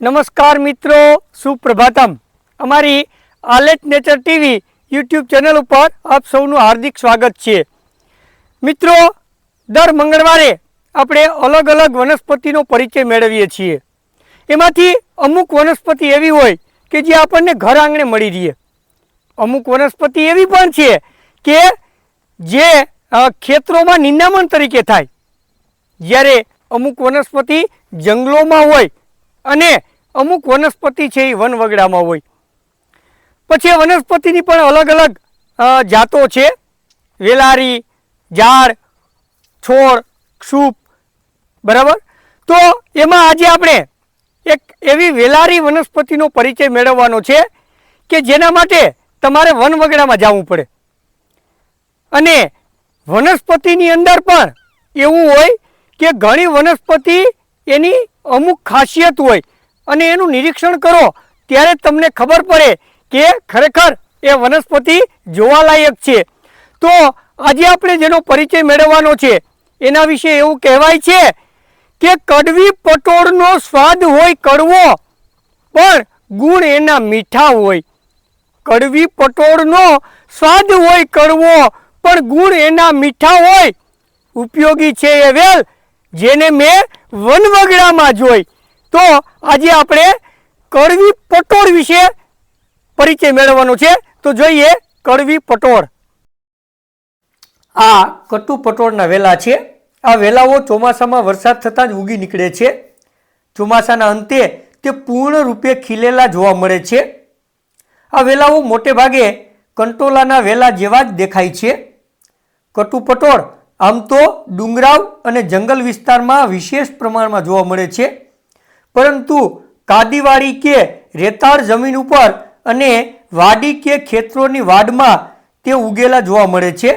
નમસ્કાર મિત્રો, સુપ્રભાતમ. અમારી આલેટ નેચર ટીવી યુટ્યુબ ચેનલ ઉપર આપ સૌનું હાર્દિક સ્વાગત છે. મિત્રો, દર મંગળવારે આપણે અલગ અલગ વનસ્પતિનો પરિચય મેળવીએ છીએ. એમાંથી અમુક વનસ્પતિ એવી હોય કે જે આપણને ઘર આંગણે મળી રહીએ અમુક વનસ્પતિ એવી પણ છે કે જે ખેતરોમાં નિંદામણ તરીકે થાય. જ્યારે અમુક વનસ્પતિ જંગલોમાં હોય અને અમુક વનસ્પતિ છે એ વનવગડામાં હોય. પછી વનસ્પતિની પણ અલગ અલગ જાતો છે. વેલારી, ઝાડ, છોડ ક્ષૂપ બરાબર? તો એમાં આજે આપણે એક એવી વેલારી વનસ્પતિનો પરિચય મેળવવાનો છે કે જેના માટે તમારે વનવગડામાં જવું પડે. અને વનસ્પતિની અંદર પણ એવું હોય કે ઘણી વનસ્પતિ એની અમુક ખાસિયત હોય અને એનું નિરીક્ષણ કરો, ત્યારે તમને ખબર પડે કે ખરેખર એ વનસ્પતિ જોવાલાયક છે. તો આજે આપણે જેનો પરિચય મેળવવાનો છે, એના વિશે એવું કહેવાય છે કે કડવી પટોળનો સ્વાદ હોય કડવો, પણ ગુણ એના મીઠા હોય. કડવી પટોળનો સ્વાદ હોય કડવો, પણ ગુણ એના મીઠા હોય. ઉપયોગી છે એ વેલ, જેને મેં વનવગડામાં જોઈ. તો આજે આપણે કડવી પટોળ વિશે પરિચય મેળવવાનો છે. તો જોઈએ કડવી પટોળ. આ કટુ પટોળના વેલા છે. આ વેલાઓ ચોમાસામાં વરસાદ થતાં જ ઉગી નીકળે છે. ચોમાસાના અંતે તે પૂર્ણ રૂપે ખીલેલા જોવા મળે છે. આ વેલાઓ મોટે ભાગે કંટોલાના વેલા જેવા જ દેખાય છે. કટુ પટોળ આમ તો ડુંગરાવ અને જંગલ વિસ્તારમાં વિશેષ પ્રમાણમાં જોવા મળે છે. પરંતુ કાદીવાડી કે રેતાળ જમીન ઉપર અને વાડી કે ખેતરોની વાડમાં તે ઉગેલા જોવા મળે છે.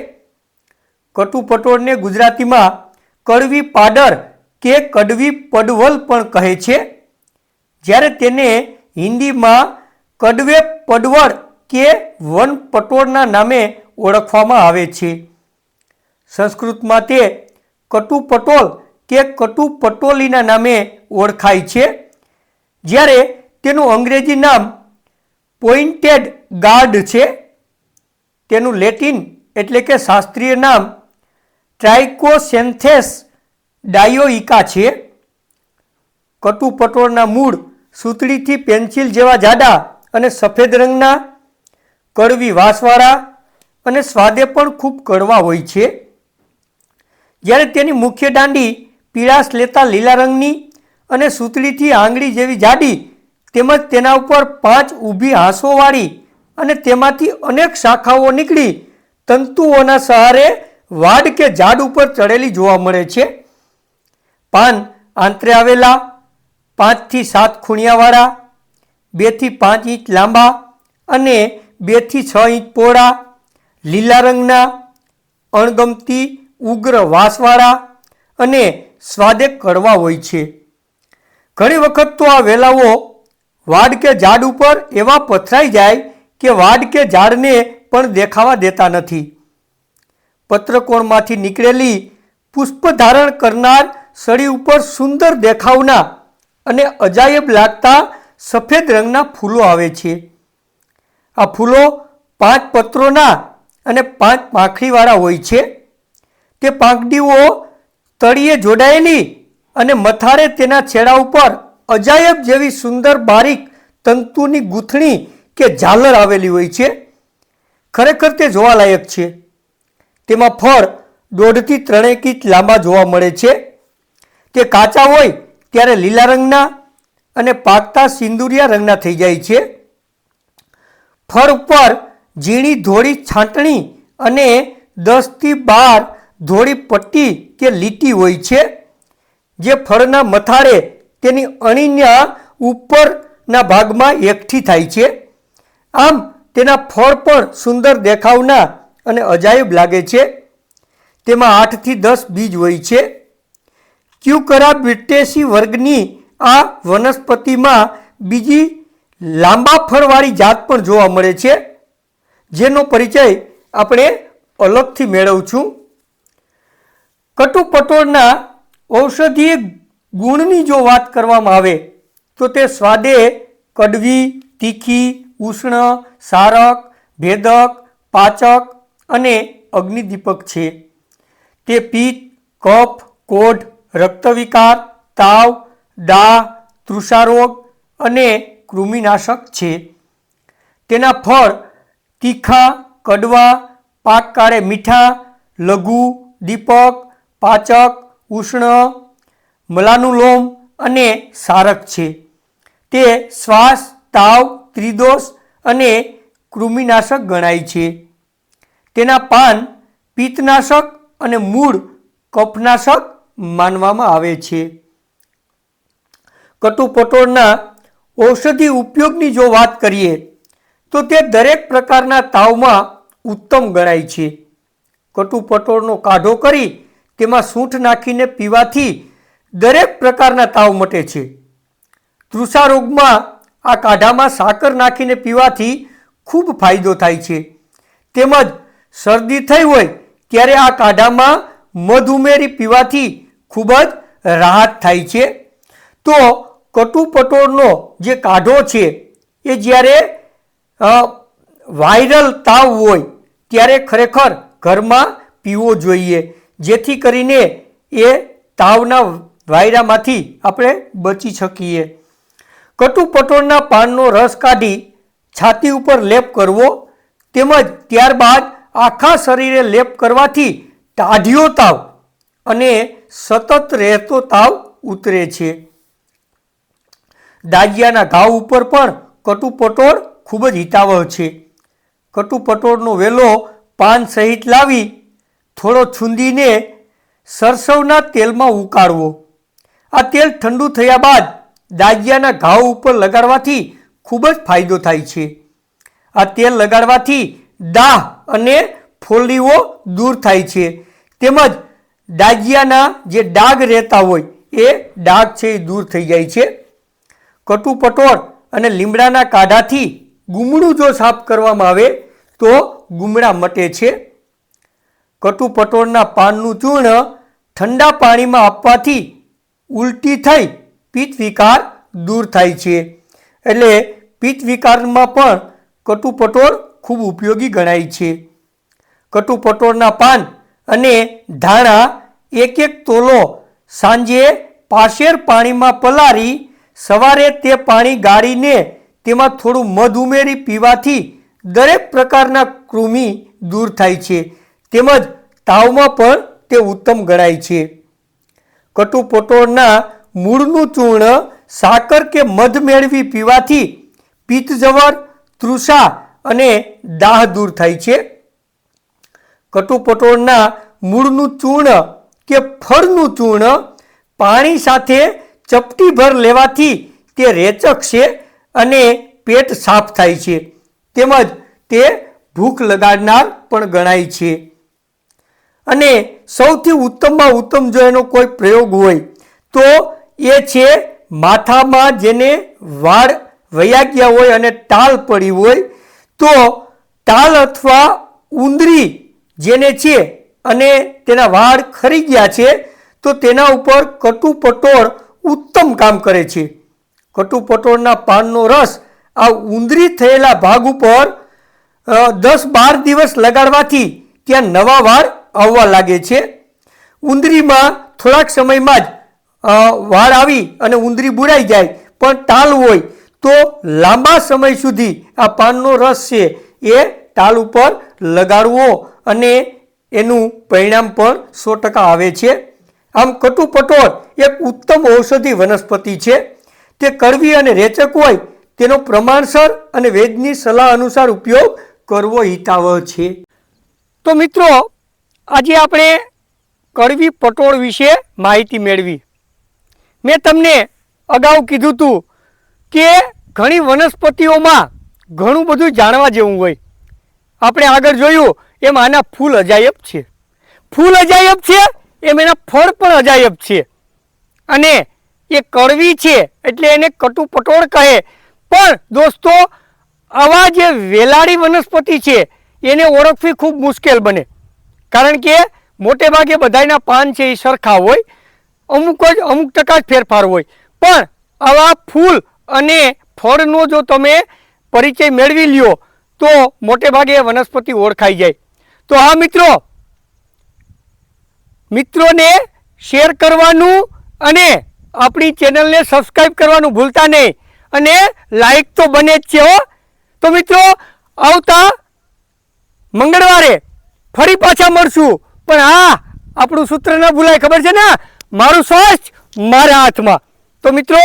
કટુ પટોળને ગુજરાતીમાં કડવી પાડર કે કડવી પડવલ પણ કહે છે. જ્યારે તેને હિન્દીમાં કડવે પડવળ કે વન પટોળના નામે ઓળખવામાં આવે છે. સંસ્કૃતમાં તે કટુ પટોલ કે કટુ પટોલીના નામે ઓળખાય છે. જ્યારે તેનું અંગ્રેજી નામ પોઇન્ટેડ ગાર્ડ છે, તેનું લેટિન એટલે કે શાસ્ત્રીય નામ ટ્રાઇકોસેન્થેસ ડાયોઇકા છે. કટુ પટોળના મૂળ સૂતળીથી પેન્સિલ જેવા જાડા અને સફેદ રંગના, કડવી વાસવાળા અને સ્વાદે પણ ખૂબ કડવા હોય છે. જ્યારે તેની મુખ્ય દાંડી પીળાશ લેતા લીલા રંગની અને સૂતળીથી આંગળી જેવી જાડી, તેમજ તેના ઉપર પાંચ ઊભી હાંસોવાળી અને તેમાંથી અનેક શાખાઓ નીકળી, તંતુઓના સહારે વાડ કે ઝાડ ઉપર ચડેલી જોવા મળે છે. પાન આંતરે આવેલા પાંચથી સાત ખૂણિયાવાળા, બેથી પાંચ ઇંચ લાંબા અને બેથી છ ઇંચ પહોળા, લીલા રંગના, અણગમતી ઉગ્ર વાસવાળા અને સ્વાદે કડવા હોય છે. ઘણી વખત તો આ વેલાઓ વાડ કે ઝાડ ઉપર એવા પથરાઈ જાય કે વાડ કે ઝાડને પણ દેખાવા દેતા નથી. પત્રકોણમાંથી નીકળેલી પુષ્પ ધારણ કરનાર સળી ઉપર સુંદર દેખાવના અને અજાયબ લાગતા સફેદ રંગના ફૂલો આવે છે. આ ફૂલો પાંચ પત્રોના અને પાંચ પાંખડીવાળા હોય છે. તે પાંખડીઓ તળિયે જોડાયેલી અને મથારે તેના છેડા ઉપર અજાયબ જેવી સુંદર બારીક તંતુની ગૂંથણી કે ઝાલર આવેલી હોય છે. ખરેખર તે જોવાલાયક છે. તેમાં ફળ દોઢથી ત્રણેક ઇંચ લાંબા જોવા મળે છે. તે કાચા હોય ત્યારે લીલા રંગના અને પાકતા સિંદુરિયા રંગના થઈ જાય છે. ફળ ઉપર ઝીણી ધોળી છાંટણી અને દસથી બાર ધોળી પટ્ટી કે લીટી હોય છે, જે ફળના મથાળે તેની અણીના ઉપરના ભાગમાં એકઠી થાય છે. આમ તેના ફળ પણ સુંદર દેખાવના અને અજાયબ લાગે છે. તેમાં આઠથી દસ બીજ હોય છે. ક્યુકરા બ્રિટેસી વર્ગની આ વનસ્પતિમાં બીજી લાંબા ફળવાળી જાત પણ જોવા મળે છે, જેનો પરિચય આપણે અલગથી મેળવું છું કટુ પટોળના ઔષધીય ગુણની જો વાત કરવામાં આવે, તો તે સ્વાદે કડવી, તીખી, ઉષ્ણ, સારક, ભેદક, પાચક અને અગ્નિદીપક છે. તે પિત્ત, કફ, કોઢ, રક્તવિકાર, તાવ દાહ તૃષારોગ અને કૃમિનાશક છે. તેના ફળ તીખા, કડવા, પાકકાળે મીઠા, લઘુ, દીપક પાચક, ઉષ્ણ, મલાનુલોમ અને સારક છે. તે શ્વાસ, તાવ, ત્રિદોષ અને કૃમિનાશક ગણાય છે. તેના પાન પિત્તનાશક અને મૂળ કફનાશક માનવામાં આવે છે. કટુપટોળના ઔષધિ ઉપયોગની જો વાત કરીએ, તો તે દરેક પ્રકારના તાવમાં ઉત્તમ ગણાય છે. કટુપટોળનો કાઢો કરી તેમાં સૂંઠ નાખીને પીવાથી દરેક પ્રકારના તાવ મટે છે. તૃષા રોગમાં આ કાઢામાં સાકર નાખીને પીવાથી ખૂબ ફાયદો થાય છે. તેમજ શરદી થઈ હોય ત્યારે આ કાઢામાં મધ ઉમેરી પીવાથી ખૂબ જ રાહત થાય છે. તો કટુપટોળનો જે કાઢો છે એ જ્યારે વાયરલ તાવ હોય ત્યારે ખરેખર ઘરમાં પીવો જોઈએ. જેથી કરીને એ તાવના વાયરામાંથી આપણે બચી શકીએ. કટુપટોળના પાનનો રસ કાઢી છાતી ઉપર લેપ કરવો, તેમજ ત્યારબાદ આખા શરીરે લેપ કરવાથી ટાઢિયો તાવ અને સતત રહેતો તાવ ઉતરે છે. દાજિયાના ઘાવ ઉપર પણ કટુપટોળ ખૂબ જ હિતાવહ છે. કટુપટોળનો વેલો પાન સહિત લાવી થોડો છૂંદીને સરસવના તેલમાં ઉકાળવો. આ તેલ ઠંડુ થયા બાદ દાજિયાના ઘાવ ઉપર લગાડવાથી ખૂબ જ ફાયદો થાય છે. આ તેલ લગાડવાથી દાહ અને ફોલ્લીઓ દૂર થાય છે. તેમજ દાજિયાના જે ડાઘ રહેતા હોય એ ડાઘ છે એ દૂર થઈ જાય છે. કટુ પટોળ અને લીમડાના કાઢાથી ગુમડું જો સાફ કરવામાં આવે તો ગુમડા મટે છે. કટુપટોળના પાનનું ચૂર્ણ ઠંડા પાણીમાં આપવાથી ઉલટી થઈ પિત્ત વિકાર દૂર થાય છે. એટલે પિત્ત વિકારમાં પણ કટુપટોળ ખૂબ ઉપયોગી ગણાય છે. કટુપટોળના પાન અને ધાણા એક એક તોલો સાંજે પાશેર પાણીમાં પલાળી સવારે તે પાણી ગાળીને તેમાં થોડું મધ ઉમેરી પીવાથી દરેક પ્રકારના કૃમિ દૂર થાય છે. તેમજ તાવમાં પણ તે ઉત્તમ ગણાય છે. કટુપટોળના મૂળનું ચૂર્ણ સાકર કે મધ મેળવી પીવાથી પિત્તજવર તૃષા અને દાહ દૂર થાય છે. કટુપટોળના મૂળનું ચૂર્ણ કે ફળનું ચૂર્ણ પાણી સાથે ચપટીભર લેવાથી તે રેચક છે અને પેટ સાફ થાય છે. તેમજ તે ભૂખ લગાડનાર પણ ગણાય છે. અને સૌથી ઉત્તમમાં ઉત્તમ જો એનો કોઈ પ્રયોગ હોય, તો એ છે માથામાં જેને વાળ વયા ગયા હોય અને ટાલ પડી હોય, તો ટાલ અથવા ઉંદરી જેને છે અને તેના વાળ ખરી ગયા છે, તો તેના ઉપર કટુપટોળ ઉત્તમ કામ કરે છે. કટુપટોળના પાનનો રસ આ ઉંદરી થયેલા ભાગ ઉપર દસ બાર દિવસ લગાડવાથી ત્યાં નવા વાળ આવવા લાગે છે. ઉંદરીમાં થોડાક સમયમાં જ વાળ આવી અને ઉંદરી બુરાઈ જાય, પણ ટાલ હોય તો લાંબા સમય સુધી આ પાનનો રસ છે એ ટાલ ઉપર લગાડવો અને એનું પરિણામ પણ સો ટકા આવે છે. આમ કટુપટોળ એક ઉત્તમ ઔષધિ વનસ્પતિ છે. તે કડવી અને રેચક હોય, તેનો પ્રમાણસર અને વેદની સલાહ અનુસાર ઉપયોગ કરવો હિતાવહ છે. તો મિત્રો આજે આપણે કડવી પટોળ વિશે માહિતી મેળવી. મેં તમને અગાઉ કીધું હતું કે ઘણી વનસ્પતિઓમાં ઘણું બધું જાણવા જેવું હોય. આપણે આગળ જોયું એમ આના ફૂલ અજાયબ છે. ફૂલ અજાયબ છે એમ એના ફળ પણ અજાયબ છે. અને એ કડવી છે એટલે એને કટુ પટોળ કહે. પણ દોસ્તો, આવા જે વેલાળી વનસ્પતિ છે, એને ઓળખવી ખૂબ મુશ્કેલ બને. કારણ કે મોટે ભાગે બધાયના પાન છે એ સરખા હોય, અમુક જ અમુક ટકા જ ફેરફાર હોય. પણ આવા ફૂલ અને ફળનો જો તમે પરિચય મેળવી લ્યો, તો મોટે ભાગે વનસ્પતિ ઓળખાઈ જાય. તો હા મિત્રો, મિત્રોને શેર કરવાનું અને આપણી ચેનલને સબસ્ક્રાઈબ કરવાનું ભૂલતા નહીં. અને લાઈક તો બને જ છે હો. તો મિત્રો, આવતા મંગળવારે ફરી પાછા મળશું. પણ હા આપણું સૂત્ર ન ભૂલાય, ખબર છે ને? મારું સ્વાસ્થ્ય મારા હાથમાં. તો મિત્રો,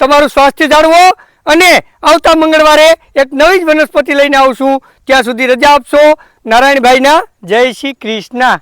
તમારું સ્વાસ્થ્ય જાળવો અને આવતા મંગળવારે એક નવી જ વનસ્પતિ લઈને આવશું. ત્યાં સુધી રજા આપશો. નારાયણભાઈના જય શ્રી કૃષ્ણ.